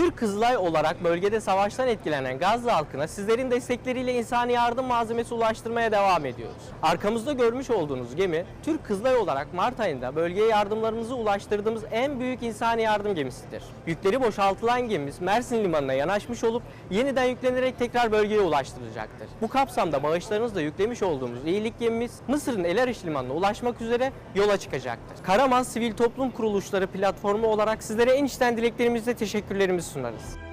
Türk Kızılay olarak bölgede savaştan etkilenen Gazze halkına sizlerin destekleriyle insani yardım malzemesi ulaştırmaya devam ediyoruz. Arkamızda görmüş olduğunuz gemi Türk Kızılay olarak Mart ayında bölgeye yardımlarımızı ulaştırdığımız en büyük insani yardım gemisidir. Yükleri boşaltılan gemimiz Mersin Limanı'na yanaşmış olup yeniden yüklenerek tekrar bölgeye ulaştırılacaktır. Bu kapsamda bağışlarınızla yüklemiş olduğumuz iyilik gemimiz Mısır'ın El Ariş Limanı'na ulaşmak üzere yola çıkacaktır. Karaman Sivil Toplum Kuruluşları platformu olarak sizlere en içten dileklerimizle teşekkürlerimizi personales.